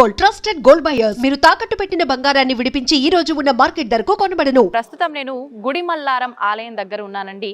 Gold trusted gold buyers. మీరు తాకట్టు పెట్టిన బంగారాన్ని విడిపించి ఈ రోజు ఉన్న మార్కెట్ ధరకు కొనబడను. ప్రస్తుతం నేను గుడిమల్లారం ఆలయం దగ్గర ఉన్నానండి.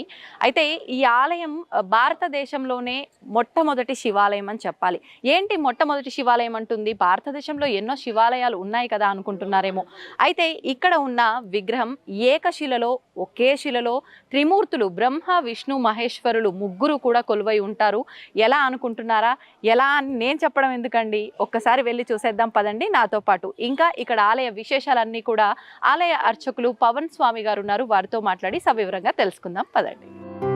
అయితే ఈ ఆలయం భారతదేశంలోనే మొట్టమొదటి శివాలయం అని చెప్పాలి. ఏంటి మొట్టమొదటి శివాలయం అంటుంది? భారతదేశంలో ఎన్నో శివాలయాలు ఉన్నాయి కదా అనుకుంటున్నారేమో. అయితే ఇక్కడ ఉన్న విగ్రహం ఏకశిలలో ఒకే శిలలో త్రిమూర్తులు బ్రహ్మ విష్ణు మహేశ్వరులు ముగ్గురు కూడా కొలువై ఉంటారు. ఎలా అనుకుంటున్నారా? ఎలా అని నేను చెప్పడం ఎందుకండి? ఒక్కసారి వెళ్ళి చూసేద్దాం. పదండి. నాతో పాటు ఇంకా ఇక్కడ ఆలయ విశేషాలన్నీ కూడా ఆలయ అర్చకులు పవన్ స్వామి గారు ఉన్నారు. వారితో మాట్లాడి సవివరంగా తెలుసుకుందాం. పదండి.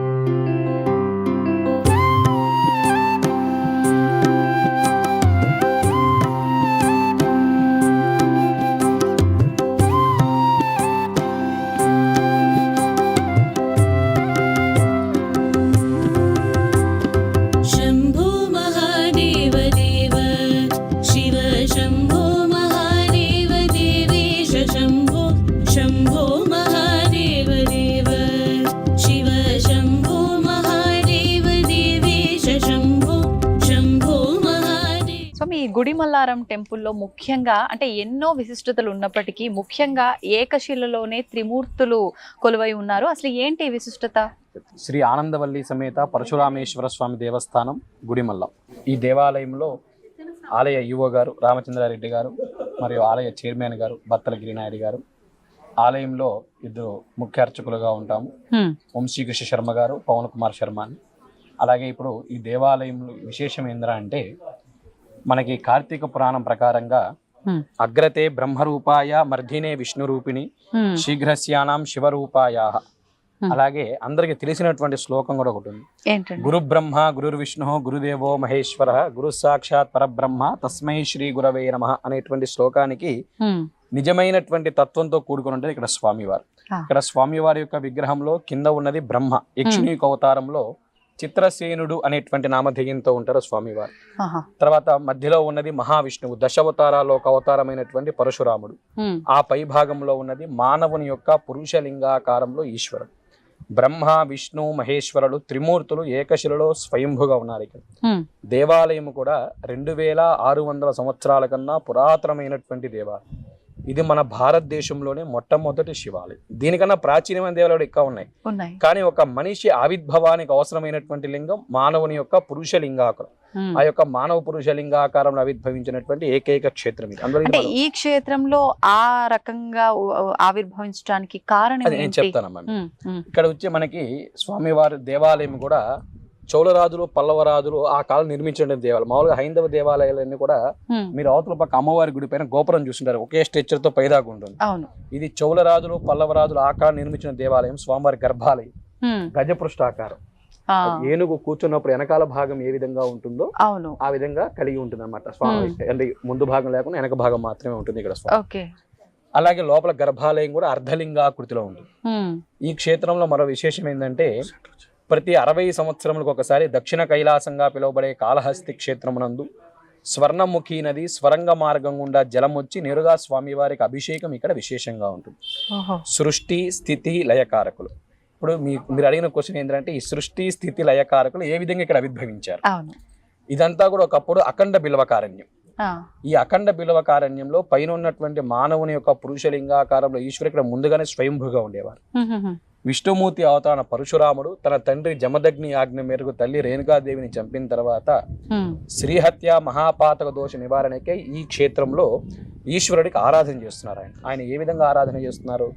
టెంపుల్లో ముఖ్యంగా అంటే ఎన్నో విశిష్టతలు ఉన్నప్పటికీ ముఖ్యంగా ఏకశిలలోనే త్రిమూర్తులు కొలువై ఉన్నారు. అసలు ఏంటి ఈ విశిష్టత? శ్రీ ఆనందవల్లి సమేత పరశురామేశ్వర స్వామి దేవస్థానం గుడిమల్ల. ఈ దేవాలయంలో ఆలయ ఈవో గారు రామచంద్రారెడ్డి గారు మరియు ఆలయ చైర్మన్ గారు బత్తల గిరినాయుడు గారు. ఆలయంలో ఇద్దరు ముఖ్య అర్చకులుగా ఉంటాము. వంశీకృష్ణ శర్మ గారు పవన్ కుమార్ శర్మ అని. అలాగే ఇప్పుడు ఈ దేవాలయంలో విశేషం ఏంద్రా అంటే మనకి కార్తీక పురాణం ప్రకారంగా. అగ్రతే బ్రహ్మరూపాయ మర్ధినే విష్ణు రూపిణి శీఘ్రస్యానాం శివరూపాయ. అలాగే అందరికి తెలిసినటువంటి శ్లోకం కూడా ఒకటి ఉంది. గురు బ్రహ్మ గురుర్ విష్ణు గురుదేవో మహేశ్వర గురు సాక్షాత్ పరబ్రహ్మ తస్మై శ్రీ గురవే నమ అనేటువంటి శ్లోకానికి. నిజమైనటువంటి తత్వంతో కూడుకుని ఉంటుంది ఇక్కడ స్వామివారు. ఇక్కడ స్వామివారి యొక్క విగ్రహంలో కింద ఉన్నది బ్రహ్మ యక్షిణీ అవతారంలో చిత్రసేనుడు అనేటువంటి నామధేయంతో ఉంటారు స్వామివారు. తర్వాత మధ్యలో ఉన్నది మహావిష్ణువు దశావతారాల్లో ఒక అవతారమైనటువంటి పరశురాముడు. ఆ పై భాగంలో ఉన్నది మానవుని యొక్క పురుష లింగాకారంలో ఈశ్వరుడు బ్రహ్మ విష్ణు మహేశ్వరుడు త్రిమూర్తులు ఏకశిలలో స్వయంభుగా ఉన్నారు ఇక్కడ. దేవాలయం కూడా రెండు వేల ఆరు వందల సంవత్సరాల కన్నా పురాతనమైనటువంటి దేవాలయం ఇది మన భారతదేశంలోనే మొట్టమొదటి శివాలయం దీనికన్నా ప్రాచీనమైన దేవాలయాలు ఎక్కువ ఉన్నాయి ఉన్నాయి కానీ ఒక మనిషి ఆవిర్భవానికి అవసరమైనటువంటి లింగం మానవుని యొక్క పురుష లింగాకారం. ఆ యొక్క మానవ పురుష లింగాకారంలో ఆవిర్భవించినటువంటి ఏకైక క్షేత్రం ఇది అందులో ఈ క్షేత్రంలో ఆ రకంగా ఆవిర్భవించడానికి కారణం నేను చెప్తానమ్మా. హ్మ్. ఇక్కడ వచ్చి మనకి స్వామివారి దేవాలయం కూడా చోళరాజులు పల్లవరాజులు ఆ కాలం నిర్మించిన దేవాలయం. మామూలుగా హైందవ దేవాలయాలన్నీ కూడా. మీరు అవతల పక్క అమ్మవారి గుడి పైన గోపురం చూస్తుంటారు. ఒకే స్ట్రక్చర్తో పైదాకా ఉంటుంది. అవును. ఇది చౌలరాజులు పల్లవరాజులు ఆ కాలం నిర్మించిన దేవాలయం స్వామివారి గర్భాలయం. ఆ, ఏనుగు కూర్చున్నప్పుడు వెనకాల భాగం ఏ విధంగా ఉంటుందో అవును. ఆ విధంగా కలిగి ఉంటుంది అనమాట స్వామి అంటే ముందు భాగం లేకుండా వెనక భాగం మాత్రమే ఉంటుంది ఇక్కడ స్వామి. ఓకే. అలాగే లోపల గర్భాలయం కూడా అర్ధలింగాకృతిలో ఉంటుంది. హ్మ్. ఈ క్షేత్రంలో మరో విశేషం ఏంటంటే ప్రతి అరవై సంవత్సరములకు ఒకసారి దక్షిణ కైలాసంగా పిలువబడే కాళహస్తి క్షేత్రమునందు స్వర్ణముఖి నది స్వరంగ మార్గం గుండా జలం వచ్చి నేరుగా స్వామివారికి అభిషేకం ఇక్కడ విశేషంగా ఉంటుంది. సృష్టి స్థితి లయకారకులు. ఇప్పుడు మీ మీరు అడిగిన క్వశ్చన్ ఏంటంటే ఈ సృష్టి స్థితి లయకారకులు ఏ విధంగా ఇక్కడ ఆవిర్భవించారు? ఇదంతా కూడా ఒకప్పుడు అఖండ బిల్వకారణ్యం. ఈ అఖండ బిల్వకారణ్యంలో పైన ఉన్నటువంటి మానవుని యొక్క పురుష లింగాకారంలో ఈశ్వరు ఇక్కడ ముందుగానే స్వయంభుగా ఉండేవారు. విష్ణుమూర్తి అవతారణ పరశురాముడు తన తండ్రి జమదగ్ని ఆజ్ఞ మేరకు తల్లి రేణుకాదేవిని చంపిన తర్వాత. శ్రీహత్య మహాపాతక దోష నివారణకై ఈ క్షేత్రంలో ఈశ్వరుడికి ఆరాధన చేస్తున్నారు ఆయన ఆయన ఏ విధంగా ఆరాధన చేస్తున్నారు.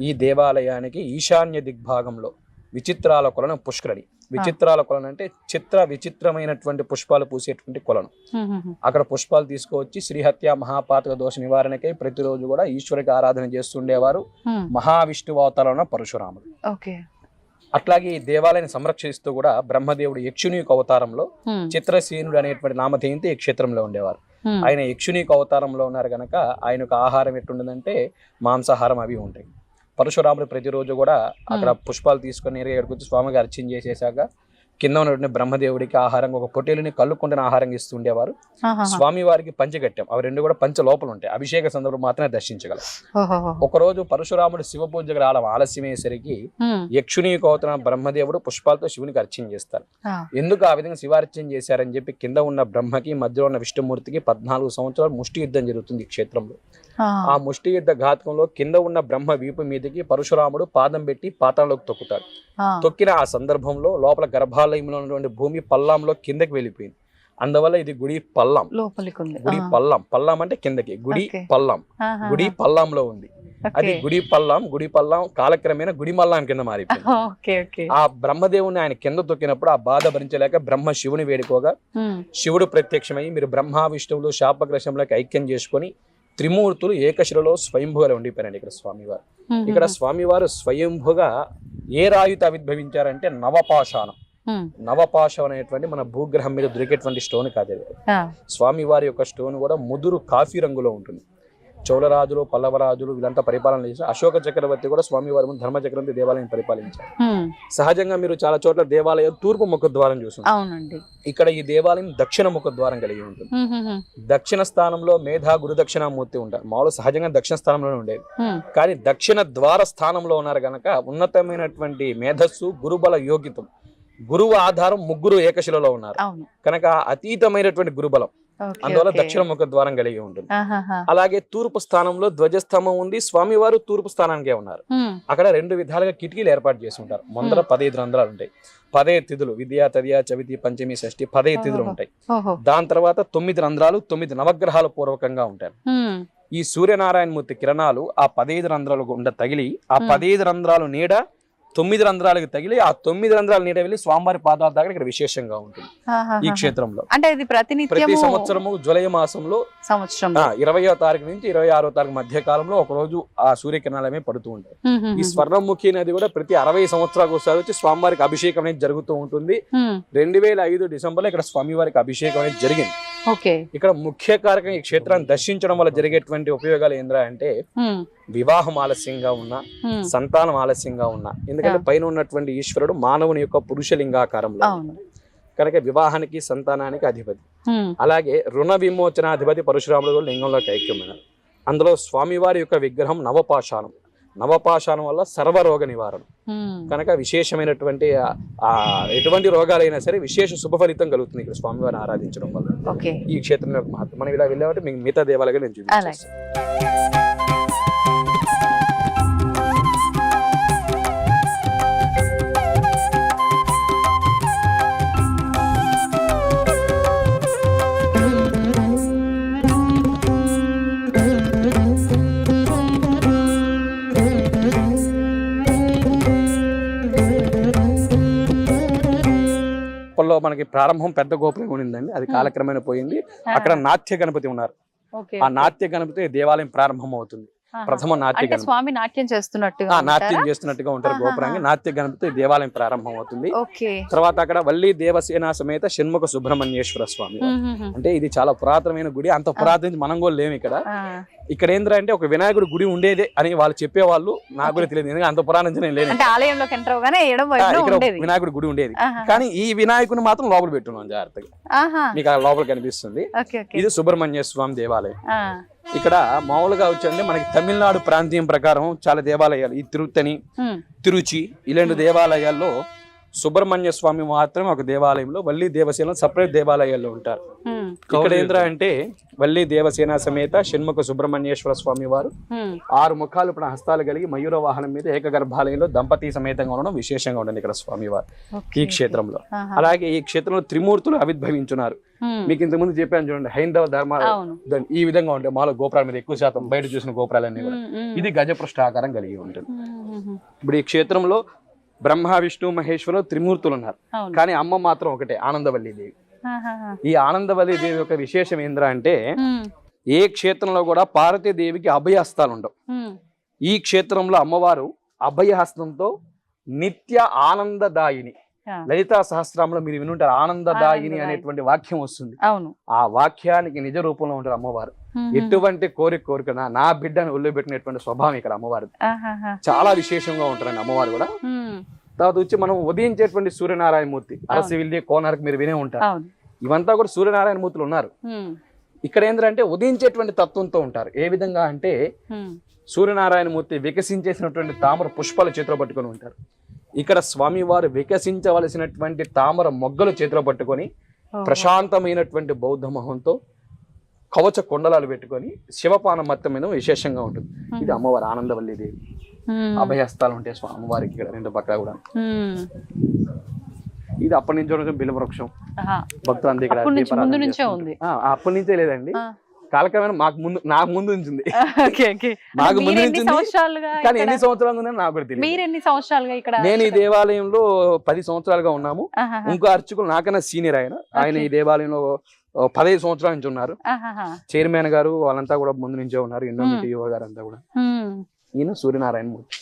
ఈ దేవాలయానికి ఈశాన్య దిగ్భాగంలో విచిత్రాల కొలను పుష్కరణి విచిత్రాల కొలను అంటే చిత్ర విచిత్రమైనటువంటి పుష్పాలు పూసేటువంటి కొలను. అక్కడ పుష్పాలు తీసుకువచ్చి శ్రీహత్య మహాపాతక దోష నివారణకై ప్రతిరోజు కూడా ఈశ్వరికి ఆరాధన చేస్తుండేవారు. మహావిష్ణువు అవతారణ పరశురాముడు అట్లాగే ఈ దేవాలయాన్ని సంరక్షిస్తూ కూడా బ్రహ్మదేవుడు యక్షుని యొక్క అవతారంలో. చిత్రసేనుడు అనేటువంటి నామధేయంతో ఈ క్షేత్రంలో ఉండేవారు. ఆయన యక్షుని యొక్క అవతారంలో ఉన్నారు కనుక ఆయన యొక్క ఆహారం ఎట్టుండదంటే మాంసాహారం అవి ఉంటాయి పరశురాముడు ప్రతిరోజు కూడా అక్కడ పుష్పాలు తీసుకొని ఇక్కడికి వచ్చి స్వామికి అర్చన చేసేసాక కింద ఉన్నటువంటి బ్రహ్మదేవుడికి ఆహారం ఒక పొట్టేలుని కళ్ళుకుంటున్న ఆహారం ఇస్తూ ఉండేవారు. స్వామి వారికి పంచగట్టం అవి రెండు కూడా పంచ లోపల ఉంటాయి అభిషేక సందర్భం మాత్రమే దర్శించగలం. ఒకరోజు పరశురాముడు శివ పూజకు రావడం ఆలస్యమయ్యేసరికి. యక్షుని కోతన బ్రహ్మదేవుడు పుష్పాలతో శివునికి అర్చన చేస్తారు. ఎందుకు ఆ విధంగా శివార్చన చేశారని చెప్పి కింద ఉన్న బ్రహ్మకి మధ్యలో ఉన్న విష్ణుమూర్తికి పద్నాలుగు సంవత్సరాలు ముష్టి యుద్ధం జరుగుతుంది ఈ క్షేత్రంలో ఆ. ముష్టి యుద్ధ ఘాతకంలో కింద ఉన్న బ్రహ్మ వీపు మీదకి పరశురాముడు పాదం పెట్టి పాతాళలోకి తొక్కుతాడు. తొక్కిన ఆ సందర్భంలో లోపల గర్భాలయంలో ఉన్నటువంటి భూమి పల్లంలో కిందకి వెళ్ళిపోయింది అందువల్ల ఇది గుడి పల్లం లోపలికి ఉంది గుడి. పల్లం పల్లం అంటే కిందకి గుడి. పల్లం. గుడి పల్లంలో ఉంది అది. గుడి పల్లం గుడి పల్లం కాలక్రమేణా గుడి మల్లం కింద మారిపోయింది ఆ బ్రహ్మదేవుని ఆయన కింద తొక్కినప్పుడు ఆ బాధ భరించలేక బ్రహ్మ శివుని వేడుకోగా. శివుడు ప్రత్యక్షమై మీరు బ్రహ్మ విష్ణువులు శాపగ్రశంలోకి ఐక్యం చేసుకొని త్రిమూర్తులు ఏకశిలలో స్వయంభుగా ఉండిపోయారండి ఇక్కడ స్వామివారు. ఇక్కడ స్వామివారు స్వయంభుగా ఏ రాయుత ఆవిర్భవించారంటే నవపాషాణం ఉమ్. నవపాషం అనేటువంటి మన భూగ్రహం మీద దొరికేటువంటి స్టోన్ కాదు ఇది. ఆ. స్వామివారి యొక్క స్టోన్ కూడా ముదురు కాఫీ రంగులో ఉంటుంది చోళరాజులు పల్లవరాజులు వీళ్ళంతా పరిపాలన చేశారు అశోక చక్రవర్తి కూడా స్వామివారి ముందు ధర్మ చక్రవర్తి దేవాలయం పరిపాలించారు. సహజంగా మీరు చాలా చోట్ల దేవాలయం తూర్పు ముఖద్వారం చూస్తుంది అవునండి ఇక్కడ ఈ దేవాలయం దక్షిణ ముఖద్వారం కలిగి ఉంటుంది. దక్షిణ స్థానంలో మేధా గురు దక్షిణామూర్తి ఉంటారు మామూలు సహజంగా దక్షిణ స్థానంలోనే ఉండేది. కానీ దక్షిణ ద్వార స్థానంలో ఉన్నారు గనక ఉన్నతమైనటువంటి మేధస్సు గురుబల యోగితం గురువు ఆధారం ముగ్గురు ఏకశిలలో ఉన్నారు. కనుక అతీతమైనటువంటి గురుబలం. అందువల్ల. దక్షిణ ముఖ ద్వారం కలిగి ఉంటుంది. అలాగే తూర్పు స్థానంలో ధ్వజస్తంభం ఉంది. స్వామివారు తూర్పు స్థానానికే ఉన్నారు. అక్కడ రెండు విధాలుగా కిటికీలు ఏర్పాటు చేసి ఉంటారు. ముందర పదహైదు రంధ్రాలు ఉంటాయి. పదే తిథులు విద్యా తదియా చవితి పంచమి షష్ఠి పదహైదు తిథులు. ఉంటాయి. దాని తర్వాత తొమ్మిది రంధ్రాలు తొమ్మిది నవగ్రహాల పూర్వకంగా ఉంటాయి. ఈ సూర్యనారాయణమూర్తి కిరణాలు ఆ పదహైదు రంధ్రాలు గుండా తగిలి ఆ పదహైదు రంధ్రాలు నీడ తొమ్మిది రంధ్రాలకు తగిలి ఆ తొమ్మిది రంధ్రాల నీడ వెళ్ళి స్వామివారి పాదాల దగ్గర ఇక్కడ విశేషంగా ఉంటుంది ఈ. క్షేత్రంలో. అంటే ఇది ప్రతి సంవత్సరము జులై మాసంలో సంవత్సరం ఇరవయో తారీఖు నుంచి ఇరవై ఆరో తారీఖు మధ్య కాలంలో ఒక రోజు ఆ సూర్యకిరణాలమే పడుతూ ఉంటాయి. ఈ స్వర్ణముఖి నది కూడా ప్రతి అరవై సంవత్సరాలకు ఒకసారి వచ్చి స్వామివారికి అభిషేకం అనేది జరుగుతూ ఉంటుంది. రెండు వేల ఐదు డిసెంబర్లో ఇక్కడ స్వామివారికి అభిషేకం అనేది జరిగింది. ఇక్కడ ముఖ్య కారకం ఈ క్షేత్రాన్ని దర్శించడం వల్ల జరిగేటువంటి ఉపయోగాలు ఏంద్రా అంటే. వివాహం ఆలస్యంగా ఉన్నా. సంతానం ఆలస్యంగా ఉన్నా. ఎందుకంటే పైన ఉన్నటువంటి ఈశ్వరుడు మానవుని యొక్క పురుషలింగాకారంలో కనుక వివాహానికి సంతానానికి అధిపతి. అలాగే రుణ విమోచనాధిపతి పరశురాముడు లింగంలోకి ఐక్యమైనారు అందులో స్వామివారి యొక్క విగ్రహం నవపాషాణం. నవపాషాణం వల్ల సర్వరోగ నివారణ. కనుక విశేషమైనటువంటి ఎటువంటి రోగాలైనా సరే విశేష శుభ ఫలితం కలుగుతుంది ఇక్కడ స్వామివారిని ఆరాధించడం వల్ల. ఈ క్షేత్రం మహత్వం. మనం ఇలా వెళ్ళామంటే మిగతా దేవాలయంగా నేను. చూపించాను అప్పట్లో మనకి ప్రారంభం పెద్ద గోపురం ఉండిందండి. అది కాలక్రమేణా పోయింది. అక్కడ నాట్య గణపతి ఉన్నారు ఆ నాట్య గణపతి దేవాలయం ప్రారంభం అవుతుంది. ప్రథమ నాట్య స్వామి నాట్యం చేస్తున్నట్టుగా ఆ, నాట్యం? చేస్తున్నట్టుగా ఉంటారు. గోపురానికి నాట్య గణపతి దేవాలయం ప్రారంభం అవుతుంది తర్వాత అక్కడ వల్లి దేవసేన సమేత షణ్ముఖ సుబ్రహ్మణ్యేశ్వర స్వామి. అంటే ఇది చాలా పురాతనమైన గుడి. అంత పురాతన మనం కూడా లేము ఇక్కడ. ఇక్కడ ఏంద్రా అంటే ఒక వినాయకుడి గుడి ఉండేదే అని వాళ్ళు చెప్పేవాళ్ళు. నాకు కూడా తెలియదు. ఎందుకంటే అంత పురాణం లేను. వినాయకుడి గుడి ఉండేది. కానీ ఈ వినాయకుని మాత్రం లోపల పెట్టున్నాం జాగ్రత్తగా. మీకు ఆ లోపల కనిపిస్తుంది. ఇది సుబ్రహ్మణ్య స్వామి దేవాలయం. ఇక్కడ మామూలుగా వచ్చండి మనకి తమిళనాడు ప్రాంతీయం ప్రకారం చాలా దేవాలయాలు ఈ తిరుత్తని. తిరుచి ఇలాంటి దేవాలయాల్లో సుబ్రహ్మణ్య స్వామి మాత్రం ఒక దేవాలయంలో వల్లి దేవసేన సపరేట్ దేవాలయాల్లో ఉంటారు. ఇక్కడ ఏంద్రా అంటే వల్లి దేవసేన సమేత షణ్ముఖ సుబ్రహ్మణ్యేశ్వర స్వామి వారు. ఆరు ముఖాలు ఇప్పుడు హస్తాలు కలిగి మయూర వాహనం మీద ఏకగర్భాలయంలో దంపతి సమేతంగా ఉండడం విశేషంగా ఉంటుంది ఇక్కడ స్వామివారు ఓకే. ఈ క్షేత్రంలో. అలాగే ఈ క్షేత్రంలో త్రిమూర్తులు ఆవిర్భవించున్నారు. మీకు ఇంతకుముందు చెప్పాను చూడండి హైందవ దాన్ని ఈ విధంగా ఉంటాయి మాలో గోపురాల మీద ఎక్కువ శాతం బయట చూసిన గోపురాలన్నీ కూడా. ఇది గజపృష్ఠ ఆకారం కలిగి ఉంటుంది. ఇప్పుడు ఈ క్షేత్రంలో బ్రహ్మ విష్ణు మహేశ్వరు త్రిమూర్తులు ఉన్నారు కానీ అమ్మ మాత్రం ఒకటే ఆనందవల్లి దేవి. ఈ ఆనందవల్లి దేవి యొక్క విశేషం ఏంద్రా అంటే. ఏ క్షేత్రంలో కూడా పార్వతీదేవికి అభయహస్తాలు ఉండవు. ఈ క్షేత్రంలో అమ్మవారు అభయహస్తంతో నిత్య ఆనందదాయిని. లలితా సహస్రంలో మీరు వినుంటారు ఆనందదాయిని. అనేటువంటి వాక్యం వస్తుంది ఆ వాక్యానికి నిజ రూపంలో ఉంటారు అమ్మవారు. ఎటువంటి కోరిక కోరిక నా బిడ్డను ఒళ్ళో పెట్టినటువంటి స్వభావం ఇక్కడ అమ్మవారు. చాలా విశేషంగా ఉంటారండి అమ్మవారు కూడా. తర్వాత వచ్చి మనం ఉదయించేటువంటి సూర్యనారాయణ మూర్తి అరసివిల్లి కోనార్క్ మీరు వినే ఉంటారు. ఇవంతా కూడా సూర్యనారాయణ మూర్తులు ఉన్నారు ఇక్కడ ఏంటంటే ఉదయించేటువంటి తత్వంతో ఉంటారు. ఏ విధంగా అంటే సూర్యనారాయణ మూర్తి వికసించేసినటువంటి తామర పుష్పాలు చేతిలో పట్టుకొని ఉంటారు. ఇక్కడ స్వామివారు వికసించవలసినటువంటి తామర మొగ్గలు చేతిలో పట్టుకొని. ప్రశాంతమైనటువంటి బౌద్ధ మొహంతో కవచ కొండలాలు పెట్టుకొని శివపానం మొత్తం మీద విశేషంగా ఉంటుంది. ఇది అమ్మవారి ఆనందవల్లి దేవి ఉమ్, అభయహస్తాలు ఉంటాయి స్వా- అమ్మవారికి ఇక్కడ రెండు పక్కల కూడా. ఉమ్, ఇది అప్పటి నుంచి ఉన్న బిల్వ వృక్షం ఆహా. భక్తులు అంతే ఇక్కడ అప్పటి నుంచి లేదండి. కాలక్రమేణా మాకు ముందు నాకు ముందు ఉంచింది. మీరు ముందు కానీ ఎన్ని సంవత్సరాలు ఉందని నాకు కూడా తెలియదు. మీరు ఎన్ని సంవత్సరాలుగా ఇక్కడ నేను ఈ దేవాలయంలో పది సంవత్సరాలుగా ఉన్నాము. ఇంకో అర్చకులు నాకన్నా సీనియర్ ఆయన. ఆయన ఈ దేవాలయంలో పదహైదు సంవత్సరాల నుంచి ఉన్నారు. చైర్మన్ గారు వాళ్ళంతా కూడా ముందు నుంచే ఉన్నారు. ఎన్నో Hmm. టీఓ గారు అంతా కూడా. ఈయన సూర్యనారాయణ మూర్తి.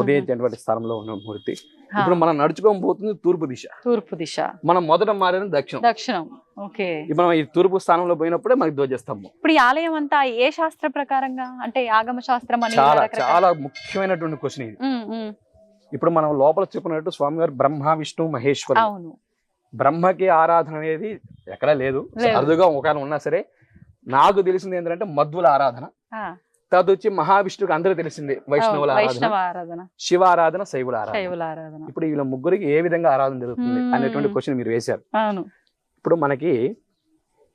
ఉదయించేటువంటి స్థలంలో ఉన్న మూర్తి. ఇప్పుడు మనం నడుచుకొని పోతుంది తూర్పు దిశ. తూర్పు దిశ. మనం మొదట మారిన దక్షిణం. దక్షిణం. ఓకే. ఇప్పుడు మనం ఈ తూర్పు స్థానంలో పోయినప్పుడే మనకి ధ్వజస్తంభం. ఇప్పుడు ఈ ఆలయం అంతా ఏ శాస్త్ర ప్రకారంగా? అంటే ఆగమ శాస్త్రం అని చాలా చాలా ముఖ్యమైనటువంటి క్వశ్చన్ ఇది. ఇప్పుడు మనం లోపల చెప్పినట్టు స్వామివారు బ్రహ్మ విష్ణు మహేశ్వరు అవును. బ్రహ్మకి ఆరాధన అనేది ఎక్కడా లేదు. అరుదుగా ఒక ఉన్నా సరే నాకు తెలిసింది ఏంటంటే మధ్వుల ఆరాధన. వచ్చి మహావిష్ణువుకి అందరూ తెలిసింది వైష్ణవుల ఆరాధన. శివ ఆరాధన. శైవుల ఆరాధన. ఇప్పుడు వీళ్ళ ముగ్గురికి ఏ విధంగా ఆరాధన జరుగుతుంది. అనేటువంటి క్వశ్చన్ మీరు వేశారు. ఇప్పుడు మనకి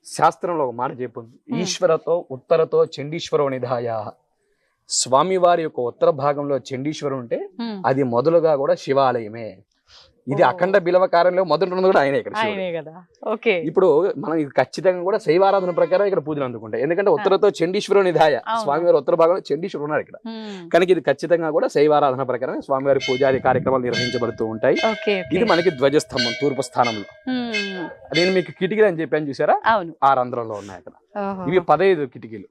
శాస్త్రంలో ఒక మాట చెప్పింది. ఈశ్వరతో ఉత్తరతో చండీశ్వరో నిధాయ. స్వామివారి యొక్క ఉత్తర భాగంలో చండీశ్వరుడు ఉంటే అది మొదలుగా కూడా శివాలయమే. ఇది. అఖండ బిలవకారంలో మొదటి ఉన్నది కూడా ఆయనే ఇక్కడ. ఆయనే కదా. ఓకే. ఇప్పుడు మనం ఇది ఖచ్చితంగా కూడా శైవారాధన ప్రకారం ఇక్కడ పూజలు అందుకుంటాయి ఎందుకంటే ఉత్తరతో చండీశ్వరుని నిధాయ అవును. స్వామివారి ఉత్తర భాగంలో చండీశ్వరుడు ఉన్నారు ఇక్కడ. కనుక ఇది ఖచ్చితంగా కూడా శైవారాధన ప్రకారం స్వామివారి పూజాది కార్యక్రమాలు నిర్వహించబడుతూ ఉంటాయి. ఇది మనకి ధ్వజస్తంభం తూర్పు స్థానంలో. నేను మీకు కిటికీలు అని చెప్పాను చూసారా? ఆ రంధ్రంలో ఉన్నాయి అక్కడ. ఇవి పదహైదు కిటికీలు.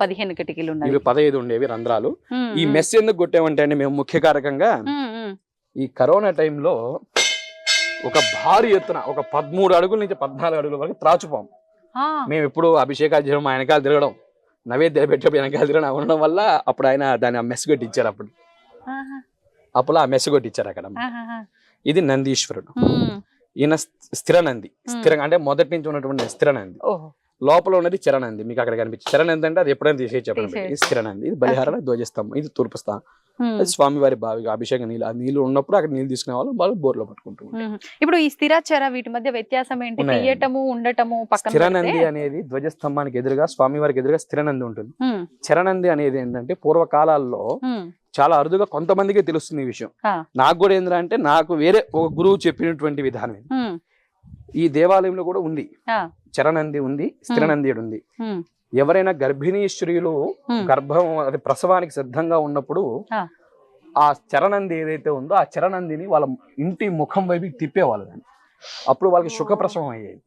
పదిహేను కిటికీలు ఉన్నాయి. ఇవి పదహైదు ఉండేవి రంధ్రాలు. ఈ మెస్ ఎందుకు కొట్టామంటే అండి మేము ముఖ్య కారకంగా ఈ కరోనా టైంలో ఒక భారీ ఎత్తున ఒక పదమూడు అడుగుల నుంచి పద్నాలుగు అడుగుల వరకు త్రాచుపాం మేము ఎప్పుడు అభిషేకాలు చేయడం మా వెనకాల తిరగడం నైవేద్యాలు పెట్టేప్పుడు వెనకాల తిరగడం ఉండడం వల్ల అప్పుడు ఆయన దాన్ని ఆ మెస్ కొట్టించారు అప్పుడు. అప్పుడు ఆ మెస్ కొట్టించారు అక్కడ. ఇది నందీశ్వరుడు. ఈయన స్థిర నంది స్థిరంగా అంటే మొదటి నుంచి ఉన్నటువంటి స్థిర నంది లోపల ఉన్నది చరణంది. మీకు అక్కడ కనిపించింది చరణంది అంటే అది ఎప్పుడైనా తీసే చెప్పండి. ఇది స్థిరనంది. ఇది బలిహార ధ్వజస్తంభం. ఇది తూర్పు స్థానం స్వామివారి బావిగా అభిషేక నీళ్ళు ఆ నీళ్ళు ఉన్నప్పుడు అక్కడ నీళ్ళు తీసుకునే వాళ్ళు. వాళ్ళు బోర్లో పట్టుకుంటూ. ఇప్పుడు ఈ స్థిరాచర వీటి మధ్య వ్యత్యాసం ఏంటి. తీయటము ఉండటము స్థిరనంది అనేది ధ్వజస్తంభానికి ఎదురుగా స్వామివారికి ఎదురుగా స్థిరనంది ఉంటుంది. చరణంది అనేది ఏంటంటే పూర్వకాలాల్లో చాలా అరుదుగా కొంతమందికే తెలుస్తుంది ఈ విషయం. నాకు కూడా ఏంటంటే నాకు వేరే ఒక గురువు చెప్పినటువంటి విధానం ఈ దేవాలయంలో కూడా ఉంది. చరణంది ఉంది స్థిరనంది ఉంది. ఎవరైనా గర్భిణీ స్త్రీలు. గర్భం అది ప్రసవానికి సిద్ధంగా ఉన్నప్పుడు ఆ. చరణంది ఏదైతే ఉందో ఆ చరణందిని వాళ్ళ ఇంటి ముఖం వైపు తిప్పేవాళ్ళు దాన్ని. అప్పుడు వాళ్ళకి సుఖప్రసవం అయ్యేది.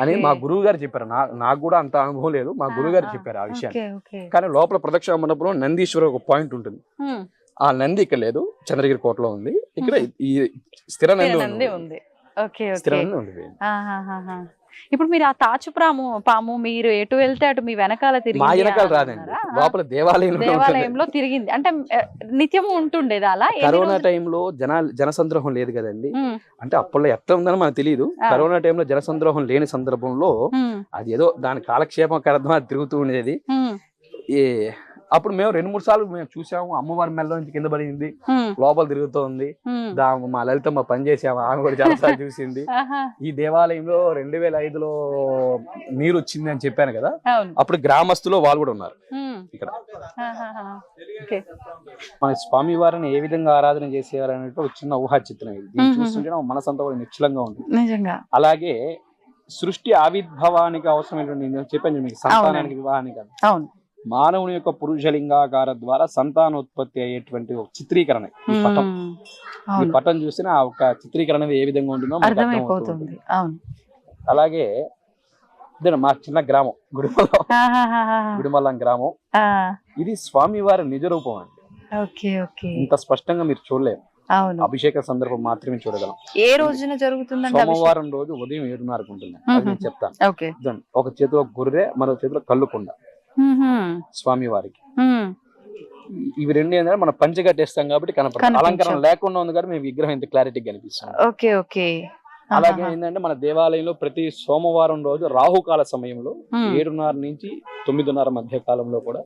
అని. మా గురువు గారు చెప్పారు. నా నాకు కూడా అంత అనుభవం లేదు. మా గురువు గారు చెప్పారు ఆ విషయాన్ని. కానీ లోపల ప్రదక్షిణ మండపంలో నందీశ్వర ఒక పాయింట్ ఉంటుంది. ఆ నంది ఇక్కడ లేదు. చంద్రగిరి కోటలో ఉంది. ఇక్కడ ఈ స్థిర నంది ఉంది. స్థిర నంది ఉంది. ఇప్పుడు మీరు ఆ తాచుప్రాము పాము మీరు ఎటు వెళ్తే అటు మీ వెనకాల తిరిగి మా వెనకాల రాదండి. లోపల దేవాలయంలో తిరిగింది. అంటే ఆ, నిత్యము ఉంటుండేది అలా? కరోనా టైంలో జన జనసంద్రోహం లేదు కదండి. అంటే అప్పట్లో ఎట్లా ఉందని మనకు తెలియదు. కరోనా టైంలో జనసంద్రోహం లేని సందర్భంలో అది ఏదో దాని కాలక్షేపం అది తిరుగుతూ ఉండేది. అప్పుడు మేము రెండు మూడు సార్లు మేము చూసాము. అమ్మవారి మెల్ల నుంచి కింద పడింది. లోపల తిరుగుతోంది. ఉమ్. దా మా లలితమ్మ పని చేసాము ఆమె కూడా చాలా సార్లు చూసింది. ఈ దేవాలయంలో రెండు వేల ఐదులో నీరు వచ్చింది అని చెప్పాను కదా? అప్పుడు గ్రామస్తులు వాళ్ళు కూడా ఉన్నారు. ఇక్కడ. మన స్వామి వారిని ఏ విధంగా ఆరాధన చేసేవారు అనేది ఒక చిన్న ఊహా చిత్రం ఇది. చూస్తుంటే మన మనసంతా కూడా నిశ్చలంగా నిజంగా. అలాగే సృష్టి ఆవిర్భవానికి అవసరమైనటువంటి చెప్పాను మీకు సంతానానికి వివాహానికి అవును. మానవుని యొక్క పురుషలింగాకార ద్వారా సంతానోత్పత్తి అయ్యేటువంటి ఒక చిత్రీకరణ. ఈ పటం. ఈ పటం చూసిన ఆ ఒక చిత్రీకరణ ఏ విధంగా ఉంటుందో అర్థమైపోతుంది. అలాగే ఇదే మా చిన్న గ్రామం గుడిమల్లం ఆహాహాహా. గుడిమల్లం గ్రామం. ఇది స్వామివారి నిజ రూపం అండి ఇంత స్పష్టంగా మీరు అవును. అభిషేక సందర్భం మాత్రమే చూడగలం. ఏ రోజున జరుగుతుందంటే అభిషేకం? సోమవారం రోజు ఉదయం ఏడున్నరకు ఉంటుంది. చెప్తాను. ఒక చేతిలో గొర్రె మరో చేతిలో కల్లుకుండ. ఉహుం, స్వామివారికి. ఉమ్, ఇవి రెండు ఏంటంటే మన పంచ కట్టేస్తాం కాబట్టి కనపడదు. కనిపించవు. అలంకరణ లేకుండా ఉంది కాబట్టి మేము విగ్రహం ఇంత క్లారిటీ కనిపిస్తుంది. Okay okay. అలాగే ఏంటంటే మన దేవాలయంలో ప్రతి సోమవారం రోజు రాహుకాల సమయంలో. ఏడున్నర నుంచి తొమ్మిదిన్నర మధ్య కాలంలో కూడా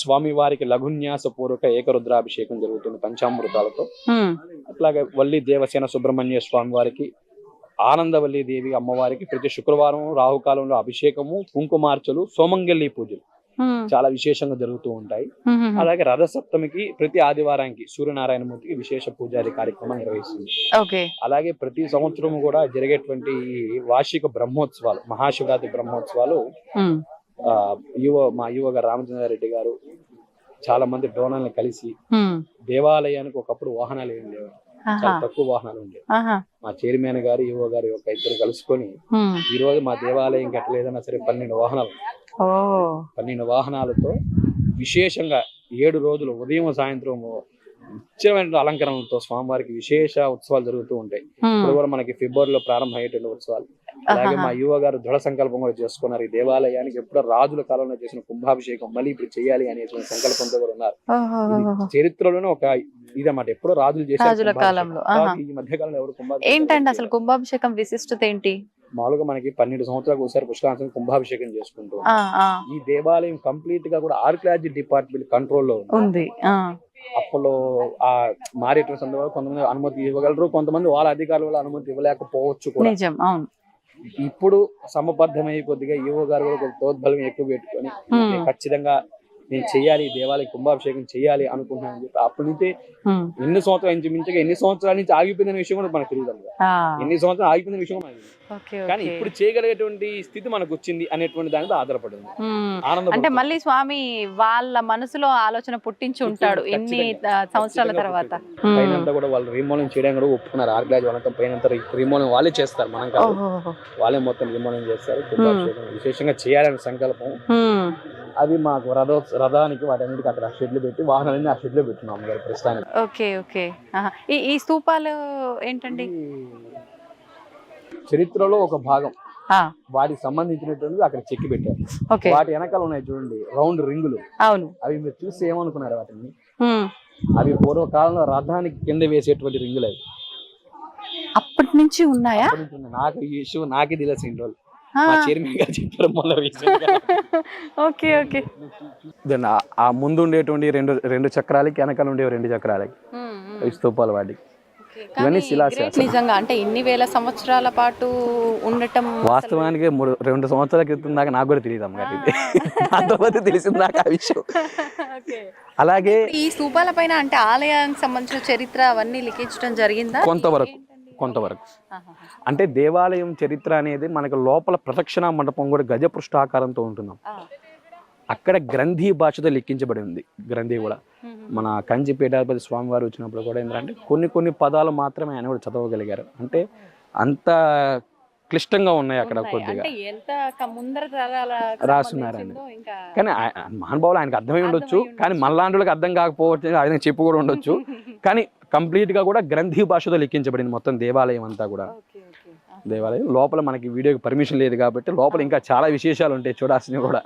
స్వామివారికి లఘున్యాస పూర్వక ఏకరుద్రాభిషేకం జరుగుతుంది పంచామృతాలతో. అట్లాగే వల్లి దేవసేన సుబ్రహ్మణ్య స్వామి వారికి ఆనందవల్లి దేవి అమ్మవారికి ప్రతి శుక్రవారం రాహుకాలంలో అభిషేకము కుంకుమార్చలు సోమంగల్లి పూజలు చాలా విశేషంగా జరుగుతూ ఉంటాయి. అలాగే రథసప్తమికి ప్రతి ఆదివారానికి సూర్యనారాయణమూర్తికి విశేష పూజాది కార్యక్రమం నిర్వహిస్తుంది. అలాగే ప్రతి సంవత్సరం కూడా జరిగేటువంటి ఈ వార్షిక బ్రహ్మోత్సవాలు మహాశివరాత్రి బ్రహ్మోత్సవాలు ఆ, యువ మా యువగా రామచంద్రారెడ్డి గారు చాలా మంది డోనల్ని కలిసి దేవాలయానికి ఒకప్పుడు వాహనాలు ఏం లేవు. చాలా తక్కువ వాహనాలు ఉండేవి మా చైర్మన్ గారు యువ గారు ఒక ఇద్దరు కలుసుకొని ఈ రోజు మా దేవాలయం కట్టలేదన్నా సరే పన్నెండు వాహనాలు పన్నెండు వాహనాలతో విశేషంగా ఏడు రోజులు ఉదయం సాయంత్రం నిత్యమైన అలంకరణలతో స్వామివారికి విశేష ఉత్సవాలు జరుగుతూ ఉంటాయి. ఇప్పుడు కూడా మనకి ఫిబ్రవరిలో ప్రారంభమయ్యేటువంటి ఉత్సవాలు. అలాగే మా యువ గారు దృఢ సంకల్పం కూడా చేసుకున్నారు. ఈ దేవాలయానికి ఎప్పుడో రాజుల కాలంలో చేసిన కుంభాభిషేకం మళ్ళీ ఇప్పుడు చేయాలి అనేటువంటి సంకల్పంతో కూడా ఉన్నారు. చరిత్రలోనే ఒక ఇదన్నమాట ఎప్పుడో రాజులు. కాలంలో, ఈ మధ్య కాలంలో ఎవరు కుంభాభిషేకం ఏంటండి అసలు. కుంభాభిషేకం విశిష్టత ఏంటి? మామూలుగా మనకి పన్నెండు సంవత్సరాలకు ఒకసారి పుష్కరాంశం కుంభాభిషేకం చేసుకుంటూ ఈ దేవాలయం కంప్లీట్గా కూడా ఆర్కియాలజీ డిపార్ట్మెంట్ కంట్రోల్లో ఉంది. ఉంది ఆ, అప్పట్లో ఆ మారేటువంటి సందర్భంలో కొంతమంది అనుమతి ఇవ్వగలరు కొంతమంది వాళ్ళ అధికారుల వల్ల అనుమతి ఇవ్వలేకపోవచ్చు కూడా. ఇప్పుడు సమబద్ధమై కొద్దిగా యువ గారు కూడా ప్రోద్బలం ఎక్కువ పెట్టుకొని. ఖచ్చితంగా నేను చెయ్యాలి దేవాలయం కుంభాభిషేకం చేయాలి అనుకుంటున్నాను చెప్పి అప్పటి నుంచి ఉమ్, ఎన్ని సంవత్సరాల నుంచి మించగా ఎన్ని సంవత్సరాల నుంచి ఆగిపోయిన విషయం కూడా మనకు తెలియదు ఎన్ని సంవత్సరాలు ఆగిపోయిన విషయం కూడా మనకు కానీ ఇప్పుడు చేయగలిగేటువంటి స్థితి మనకు వచ్చింది అనేటువంటి దాని మీద ఆధారపడింది. అంటే మళ్ళీ స్వామి వాళ్ళ మనసులో ఆలోచన పుట్టించి ఉంటాడు ఎన్ని సంవత్సరాల తర్వాత. పైన కూడా వాళ్ళు రీమోలింగ్ చేయడం కూడా ఒప్పుకున్నారు. ఆర్కిలాజ్ వాళ్ళంతా పైన రీమోలింగ్ వాళ్ళే చేస్తారు మనం కాదు. వాళ్ళే మొత్తం రీమోలింగ్ చేస్తారు విశేషంగా చేయాలనే సంకల్పం. అది మాకు రథ రథానికి వాటన్నిటికి అక్కడ షెడ్లు పెట్టి వాహనాలన్నీ ఆ షెడ్లో పెట్టున్నాం ప్రస్తుతానికి. Okay okay. ఈ ఈ స్తూపాలు ఏంటండి? చరిత్రలో ఒక భాగం. ఆ, వాటికి సంబంధించినటువంటి అక్కడ చెక్కి పెట్టారు. ఓకే. వాటి వెనకాల ఉన్నాయి చూడండి రౌండ్ రింగులు. అవును. అవి మీరు చూసి ఏమనుకున్నారు వాటిని? అవి పూర్వకాలంలో రథానికి కింద వేసేటువంటి రింగులు అవి. అప్పటి నుంచి ఉన్నాయా. నాకు ఈ ఇష్యూ నాకే తెలియదు ఇన్ని రోజులు ఆ. Okay okay. ముందు ఉండేటువంటి రెండు రెండు చక్రాలకి వెనకాల ఉండే రెండు చక్రాలకి. స్తూపాలు వాటికి. ఇవన్నీ శిలాశాసనం. నిజంగా. అంటే ఇన్ని వేల సంవత్సరాల పాటు ఉండటం వాస్తవానికి మూడు రెండు సంవత్సరాల క్రితం దాకా నాకు కూడా తెలియదు అమ్మగారు ఇది. అంత మంది తెలిసింది నాకు ఆ విషయం. అలాగే ఈ స్తూపాల పైన అంటే ఆలయానికి సంబంధించిన చరిత్ర అవన్నీ లిఖించడం జరిగిందా? కొంతవరకు కొంతవరకు. అంటే దేవాలయం చరిత్ర అనేది మనకు లోపల ప్రదక్షిణ మండపం కూడా గజ పృష్ఠాకారంతో ఉంటున్నాం. అక్కడ గ్రంథి భాషతో లిఖించబడి ఉంది గ్రంథి కూడా. మన కంచి పీఠాధిపతి స్వామివారు వచ్చినప్పుడు కూడా ఏంటంటే కొన్ని కొన్ని పదాలు మాత్రమే ఆయన కూడా చదవగలిగారు. అంటే అంత క్లిష్టంగా ఉన్నాయి అక్కడ. కొద్దిగా. ఇంకా కానీ మహానుభావులు ఆయనకు అర్థమై ఉండొచ్చు కానీ మళ్ళాంటి అర్థం కాకపోవచ్చు ఆయన చెప్పు కూడా ఉండొచ్చు. కానీ కంప్లీట్గా కూడా గ్రంథి భాషతో లిఖించబడింది మొత్తం దేవాలయం అంతా కూడా. దేవాలయం. లోపల మనకి వీడియోకి పర్మిషన్ లేదు కాబట్టి లోపల ఇంకా చాలా విశేషాలు ఉంటాయి చూడాల్సినవి కూడా.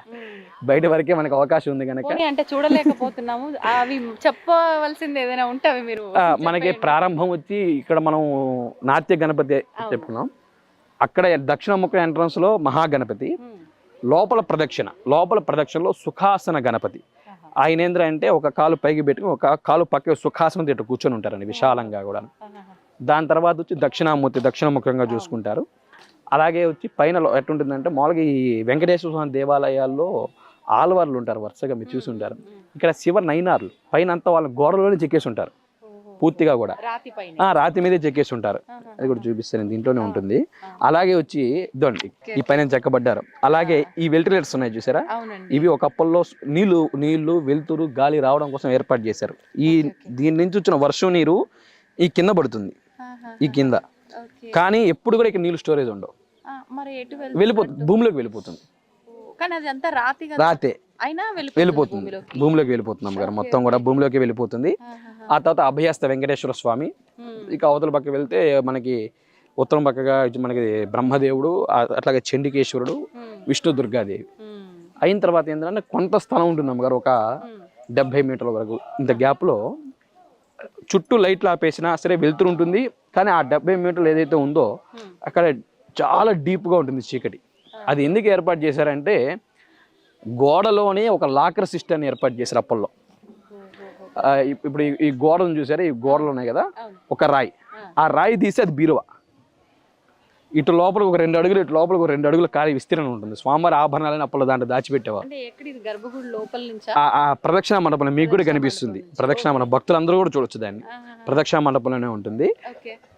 బయట వరకే మనకు అవకాశం ఉంది కనుక అంటే చూడలేకపోతున్నాము అవి చెప్పవలసింది ఏదైనా ఉంటే మీరు మనకి. ప్రారంభం వచ్చి ఇక్కడ మనం నాట్య గణపతి. చెప్పుకున్నాం అక్కడ దక్షిణ ముఖ ఎంట్రన్స్లో మహాగణపతి. లోపల ప్రదక్షిణ లోపల ప్రదక్షిణలో సుఖాసన గణపతి. ఆయన ఏంద్ర అంటే ఒక కాలు పైకి పెట్టుకుని ఒక కాలు పక్క సుఖాసనం తిట్టు కూర్చొని ఉంటారండి విశాలంగా కూడా. దాని తర్వాత వచ్చి దక్షిణామూర్తి దక్షిణముఖంగా చూసుకుంటారు అలాగే వచ్చి పైన ఎట్టుంటుందంటే మామూలుగా ఈ వెంకటేశ్వర స్వామి దేవాలయాల్లో ఆల్వార్లు ఉంటారు వరుసగా మీరు చూసి ఉంటారు. ఇక్కడ శివ నైనార్లు పైన అంతా వాళ్ళ గోడలోనే చెక్కేసి ఉంటారు. పూర్తిగా కూడా రాతి పైన ఆ రాతి మీదే చెక్కేసి ఉంటారు. అది కూడా చూపిస్తాను దీంట్లోనే ఉంటుంది. అలాగే వచ్చి ఇదండి ఈ పైన చెక్కబడ్డారు అలాగే ఈ వెంటిలేటర్స్ ఉన్నాయి చూసారా ఇవి ఒకప్పట్లో నీళ్ళు నీళ్ళు వెలుతురు గాలి రావడం కోసం ఏర్పాటు చేశారు ఈ. దీని నుంచి వచ్చిన వర్షం నీరు ఈ కింద పడుతుంది. ఈ కింద. కానీ ఎప్పుడు కూడా ఇక్కడ నీళ్ళు స్టోరేజ్ ఉండవు వెళ్ళిపోతుంది? భూమిలోకి వెళ్ళిపోతుంది కానీ అది అంతా రాతి కదా రాతే అయినా వెళ్ళిపోతుంది భూమిలోకి. వెళ్ళిపోతుంది అమ్మగారు మొత్తం కూడా. భూమిలోకి వెళ్ళిపోతుంది. ఆ తర్వాత అభయస్త వెంకటేశ్వర స్వామి. ఇక అవతల పక్క వెళ్తే మనకి ఉత్తరం పక్కగా మనకి బ్రహ్మదేవుడు అట్లాగే చండికేశ్వరుడు. విష్ణు దుర్గాదేవి. అయిన తర్వాత ఏంటంటే కొంత స్థలం ఉంటుంది అమ్మగారు ఒక. డెబ్బై మీటర్ల వరకు ఇంత గ్యాప్లో చుట్టూ లైట్లు ఆపేసినా సరే వెళ్తురు ఉంటుంది కానీ ఆ డెబ్బై మీటర్లు ఏదైతే ఉందో అక్కడ చాలా డీప్గా ఉంటుంది చీకటి అది ఎందుకు ఏర్పాటు చేశారంటే గోడలోనే ఒక లాకర్ సిస్టమ్ ఏర్పాటు చేశారు అప్పల్లో ఇప్పుడు ఈ గోడను చూసారా? ఈ గోడలు ఉన్నాయి కదా? ఒక రాయి. ఆ రాయి తీసి అది బీరువా. ఇటు లోపల ఒక రెండు అడుగులు ఇటు లోపల ఒక రెండు అడుగులు ఖాళీ విస్తీర్ణం ఉంటుంది. స్వామివారి ఆభరణాలని అప్పట్లో దాంట్లో దాచిపెట్టేవారు. ప్రదక్షిణ మండపం మీకు కూడా కనిపిస్తుంది. ప్రదక్షిణ మండపం. భక్తులందరూ కూడా చూడొచ్చు దాన్ని. ప్రదక్షిణ మండపంలోనే ఉంటుంది.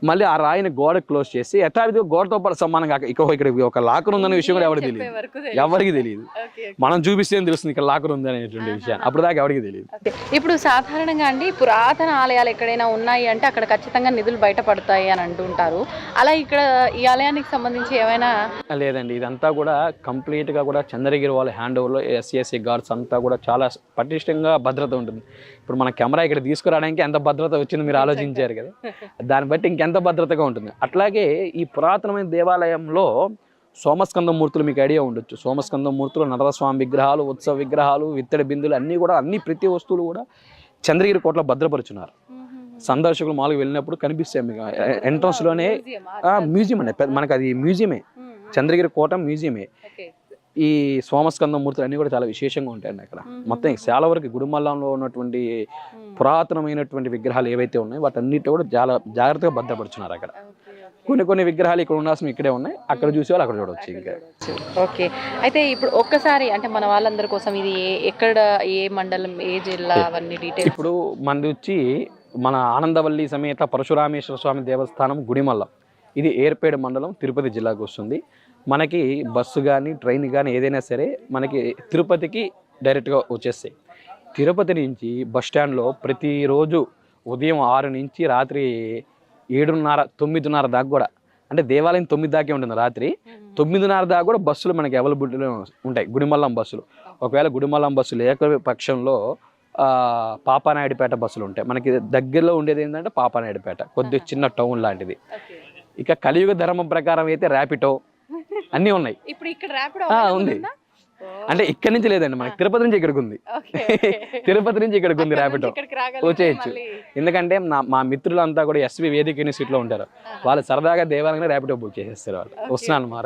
మళ్ళీ ఆ రాయిని గోడ క్లోజ్ చేసి యథావిధిగా గోడతో పాటు సమానంగా ఇక ఇక్కడ ఒక లాకర్ ఉందనే విషయం కూడా ఎవరికి తెలియదు. వరకు ఎవరికి తెలియదు. మనం చూపిస్తే తెలుస్తుంది ఇక్కడ లాకర్ ఉంది అనేటువంటి విషయాన్ని అప్పుడు దాకా ఎవరికి తెలియదు. ఇప్పుడు సాధారణంగా అండి పురాతన ఆలయాలు ఎక్కడైనా ఉన్నాయి అంటే అక్కడ ఖచ్చితంగా నిధులు బయటపడతాయి అని అంటుంటారు. అలా ఇక్కడ ఈ ఆలయానికి సంబంధించి ఏమైనా? లేదండి. ఇదంతా కూడా కంప్లీట్గా కూడా చంద్రగిరి వాళ్ళ హ్యాండ్ ఓవర్లో ఎస్సీఎస్సీ గార్డ్స్ అంతా కూడా చాలా పటిష్టంగా భద్రత ఉంటుంది. ఇప్పుడు మన కెమెరా ఇక్కడ తీసుకురావడానికి ఎంత భద్రత వచ్చిందో మీరు ఆలోచించారు కదా. దాన్ని బట్టి ఇంకెంత భద్రతగా ఉంటుంది. అట్లాగే ఈ పురాతనమైన దేవాలయంలో సోమస్కంద మూర్తులు మీకు ఐడియా ఉండొచ్చు. సోమస్కంద మూర్తులు నరస్వామి విగ్రహాలు ఉత్సవ విగ్రహాలు విత్తడి బిందులు అన్నీ కూడా అన్ని ప్రతి వస్తువులు కూడా చంద్రగిరి కోటలో భద్రపరుచున్నారు. సందర్శకులు మామూలుగా వెళ్ళినప్పుడు కనిపిస్తాయి మీకు. ఎంట్రన్స్లోనే మ్యూజియం అండి మనకి అది మ్యూజియమే. చంద్రగిరి కోట మ్యూజియమే. ఈ సోమస్కంద మూర్తులు అన్నీ కూడా చాలా విశేషంగా ఉంటాయండి అక్కడ. మొత్తం చాలా వరకు గుడిమల్లంలో ఉన్నటువంటి పురాతనమైనటువంటి విగ్రహాలు ఏవైతే ఉన్నాయో వాటన్నిటి కూడా చాలా జాగ్రత్తగా భద్రపరుచున్నారు అక్కడ. కొన్ని కొన్ని విగ్రహాలు ఇక్కడ ఉండాల్సిన ఇక్కడే ఉన్నాయి. అక్కడ చూసే వాళ్ళు అక్కడ చూడవచ్చు ఇంకా. ఓకే. అయితే ఇప్పుడు ఒక్కసారి అంటే మన వాళ్ళందరి కోసం ఇది ఎక్కడ ఏ మండలం ఏ జిల్లా అవన్నీ ఇప్పుడు మనది వచ్చి మన ఆనందవల్లి సమేత పరశురామేశ్వర స్వామి దేవస్థానం గుడిమల్లం. ఇది ఏర్పేడు మండలం తిరుపతి జిల్లాకు వస్తుంది. మనకి బస్సు కానీ ట్రైన్ కానీ ఏదైనా సరే మనకి తిరుపతికి డైరెక్ట్గా వచ్చేస్తాయి. తిరుపతి నుంచి బస్ స్టాండ్లో ప్రతిరోజు ఉదయం ఆరు నుంచి రాత్రి ఏడున్నర తొమ్మిదిన్నర దాకా కూడా అంటే దేవాలయం తొమ్మిది దాకే ఉంటుంది రాత్రి. తొమ్మిదిన్నర దాకా కూడా బస్సులు మనకి అవైలబిలిటీలో ఉంటాయి గుడిమల్లం బస్సులు. ఒకవేళ గుడిమల్లం బస్సు లేక పక్షంలో పాపానాయుడుపేట బస్సులు ఉంటాయి. మనకి దగ్గరలో ఉండేది ఏంటంటే పాపానాయుడుపేట. కొద్దిగా చిన్న టౌన్ లాంటిది. ఇక కలియుగ ధర్మం ప్రకారం అయితే ర్యాపిటో అన్నీ ఉన్నాయి. ఇప్పుడు ఇక్కడ ఉంది. అంటే ఇక్కడి నుంచి లేదండి మనకి తిరుపతి నుంచి ఇక్కడికి ఉంది. తిరుపతి నుంచి ఇక్కడికి ఉంది ర్యాపిటో వచ్చేయచ్చు. ఎందుకంటే నా మా మిత్రులంతా కూడా ఎస్వి వేదిక యూనివర్సిటీలో ఉంటారు. వాళ్ళు సరదాగా దేవాలయంలో ర్యాపిడో బుక్ చేసేస్తారు వాళ్ళు. వస్తున్నాను మా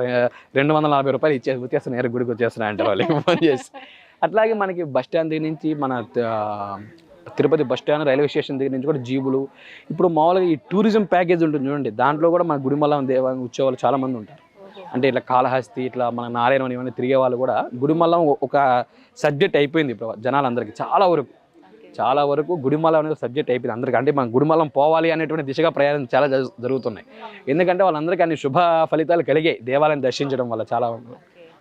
రెండు వందల నలభై రూపాయలు ఇచ్చేసి వచ్చేస్తాను నేరు గుడికి వచ్చేస్తున్నా అంటారు వాళ్ళు. ఫోన్ చేసి. అట్లాగే మనకి బస్ స్టాండ్ దగ్గర నుంచి మన Tirupati bus stand railway station దగ్గర నుంచి కూడా జీబులు. ఇప్పుడు మామూలుగా ఈ టూరిజం ప్యాకేజ్ ఉంటుంది చూడండి. దాంట్లో కూడా మన గుడిమల్లం దేవాలయం వచ్చేవాళ్ళు చాలామంది ఉంటారు. అంటే ఇట్లా కాళహస్తి ఇట్లా మన నారాయణ ఇవన్నీ తిరిగే వాళ్ళు కూడా గుడిమల్లం ఒక సబ్జెక్ట్ అయిపోయింది ఇప్పుడు జనాలందరికీ. చాలా వరకు చాలా వరకు గుడిమల్లం అనేది సబ్జెక్ట్ అయిపోయింది అందరికీ. అంటే మన గుడిమల్లం పోవాలి అనేటువంటి దిశగా ప్రయాణం చాలా జరుగుతున్నాయి. ఎందుకంటే వాళ్ళందరికీ అన్ని శుభ ఫలితాలు కలిగాయి దేవాలయం దర్శించడం వల్ల చాలా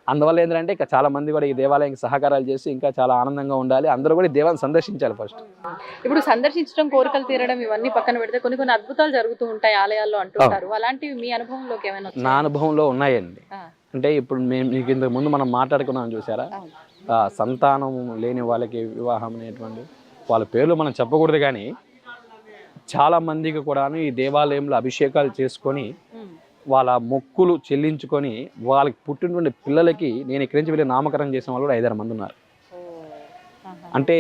అందువల్ల ఏంటంటే ఇక చాలా మంది కూడా ఈ దేవాలయానికి సహకారాలు చేసి ఇంకా చాలా ఆనందంగా ఉండాలి. అందరూ కూడా ఈ దేవాలయం సందర్శించాలి ఫస్ట్ ఇప్పుడు సందర్శించడం కోరికలు తీరడం ఇవన్నీ పక్కన పెడితే కొన్ని కొన్ని అద్భుతాలు జరుగుతూ ఉంటాయి ఆలయాల్లో అంటుంటారు. అలాంటివి మీ అనుభవంలోకి ఏమైనా? నా అనుభవంలో ఉన్నాయండి. అంటే ఇప్పుడు మేము మీకు ఇంతకు ముందు మనం మాట్లాడుకున్నాం చూసారా? సంతానం లేని వాళ్ళకి వివాహం అనేటువంటి వాళ్ళ పేర్లు మనం చెప్పకూడదు కానీ చాలా మందికి కూడాను ఈ దేవాలయంలో అభిషేకాలు చేసుకొని వాళ్ళ మొక్కులు చెల్లించుకొని వాళ్ళకి పుట్టినటువంటి పిల్లలకి నేను ఇక్కడి నుంచి వెళ్ళి నామకరణం చేసిన వాళ్ళు కూడా ఐదారు మంది ఉన్నారు. అంటే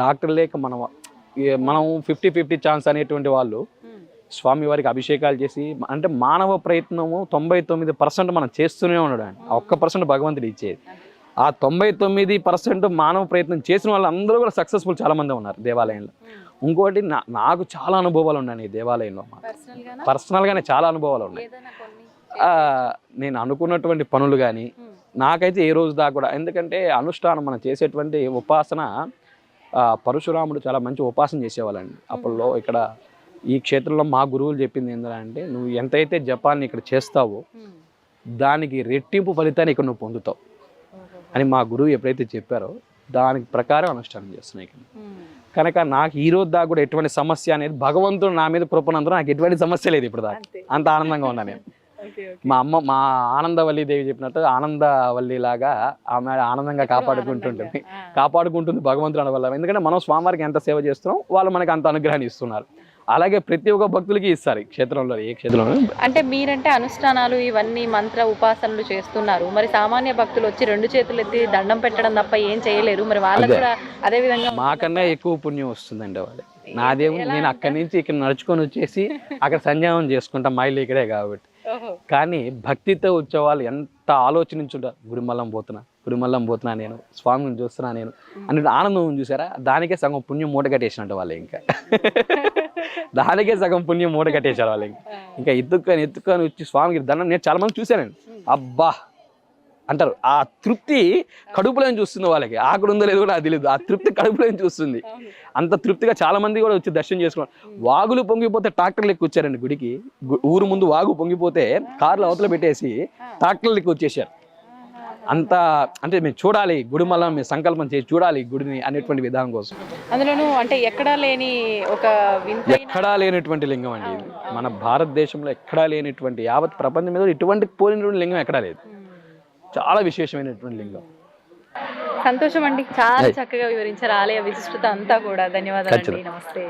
డాక్టర్ లేక మనం మనం ఫిఫ్టీ ఫిఫ్టీ ఛాన్స్ అనేటువంటి వాళ్ళు స్వామి వారికి అభిషేకాలు చేసి అంటే మానవ ప్రయత్నము తొంభై తొమ్మిది పర్సెంట్ మనం చేస్తూనే ఉన్నాడు ఆ ఒక్క పర్సెంట్ భగవంతుడు ఇచ్చేది. ఆ తొంభై తొమ్మిది పర్సెంట్ మానవ ప్రయత్నం చేసిన వాళ్ళు అందరూ కూడా సక్సెస్ఫుల్ చాలా మంది ఉన్నారు దేవాలయంలో. ఇంకోటి నా నాకు చాలా అనుభవాలు ఉన్నాయి ఈ దేవాలయంలో. పర్సనల్ గానా పర్సనల్గానే చాలా అనుభవాలు ఉన్నాయి. నేను అనుకున్నటువంటి పనులు కానీ నాకైతే ఏ రోజు దాకా కూడా ఎందుకంటే అనుష్ఠానం మనం చేసేటువంటి ఉపాసన పరశురాముడు చాలా మంచి ఉపాసన చేసేవాళ్ళండి. అప్పట్లో ఇక్కడ ఈ క్షేత్రంలో మా గురువులు చెప్పింది ఏంటంటే నువ్వు ఎంతైతే జపాన్ని ఇక్కడ చేస్తావో దానికి రెట్టింపు ఫలితాన్ని ఇక్కడ నువ్వు పొందుతావు. అని మా గురువు ఎప్పుడైతే చెప్పారో దానికి ప్రకారం అనుష్ఠానం చేస్తున్నాయి ఇక్కడ. కనుక నాకు ఈ రోజు దాకా కూడా ఎటువంటి సమస్య అనేది భగవంతుడు నా మీద కృపనందుకు నాకు ఎటువంటి సమస్య లేదు ఇప్పుడు దాకా అంతే ఆనందంగా ఉన్నా నేను. మా అమ్మ మా ఆనందవల్లి దేవి చెప్పినట్టు ఆనందవల్లి లాగా ఆమె ఆనందంగా కాపాడుకుంటుంటుంది. కాపాడుకుంటుంది భగవంతుడు వల్ల. ఎందుకంటే మనం స్వామివారికి ఎంత సేవ చేస్తున్నాం వాళ్ళు మనకి అంత అనుగ్రహాన్ని ఇస్తున్నారు. అలాగే ప్రతి ఒక్క భక్తులకి ఇస్తారు ఈ క్షేత్రంలో ఏ క్షేత్రంలో అంటే మీరంటే అనుష్ఠానాలు ఇవన్నీ మంత్ర ఉపాసనలు చేస్తున్నారు. మరి సామాన్య భక్తులు వచ్చి రెండు చేతులు ఎత్తి దండం పెట్టడం తప్ప ఏం చేయలేరు. మరి వాళ్ళకి అదే. కూడా అదే విధంగా మాకన్నా ఎక్కువ పుణ్యం వస్తుందండి వాళ్ళు నాదేమో నేను అక్కడి నుంచి ఇక్కడ నడుచుకొని వచ్చేసి అక్కడ సంధ్యావం చేసుకుంటా. మా ఇల్లు ఇక్కడే కాబట్టి. కానీ భక్తితో వచ్చే వాళ్ళు ఎంత ఆలోచనించుంటారు గుడిమల్లం పోతున్నా గుడిమల్లం పోతున్నా నేను స్వామిని చూస్తున్నా నేను అని ఆనందం చూసారా? దానికే సగం పుణ్యం మూట కట్టేసినట్టు వాళ్ళు ఇంకా. దానికే సగం పుణ్యం మూట కట్టేశారు వాళ్ళు ఇంకా. ఇంకా ఎత్తుకొని ఎత్తుకొని వచ్చి స్వామికి దండం నేను చాలా మంది చూశానండి అబ్బా! అంటారు ఆ తృప్తి కడుపులో చూస్తుంది వాళ్ళకి. ఆకలి ఉందో లేదో కూడా అది తెలియదు ఆ తృప్తి కడుపులో చూస్తుంది. అంత తృప్తిగా చాలా మంది కూడా వచ్చి దర్శనం చేసుకున్నారు. వాగులు పొంగిపోతే ట్రాక్టర్లు ఎక్కువ వచ్చారండి గుడికి. ఊరు ముందు వాగు పొంగిపోతే కార్లు అవతల పెట్టేసి ట్రాక్టర్లు ఎక్కువ వచ్చేసారు. అంత అంటే మేము చూడాలి గుడి మళ్ళా మేము సంకల్పం చేసి చూడాలి గుడిని అనేటువంటి విధానం కోసం. అందులోనూ అంటే ఎక్కడా లేని ఒక ఎక్కడా లేనటువంటి లింగం అండి ఇది. మన భారతదేశంలో ఎక్కడా లేనటువంటి యావత్ ప్రపంచం మీద ఇటువంటి పోలినటువంటి లింగం ఎక్కడా లేదు. చాలా విశేషమైనటువంటి లింగం. సంతోషం అండి చాలా. చక్కగా వివరించారు. ఆలయ విశిష్టత అంతా కూడా. ధన్యవాదాలు. నమస్తే.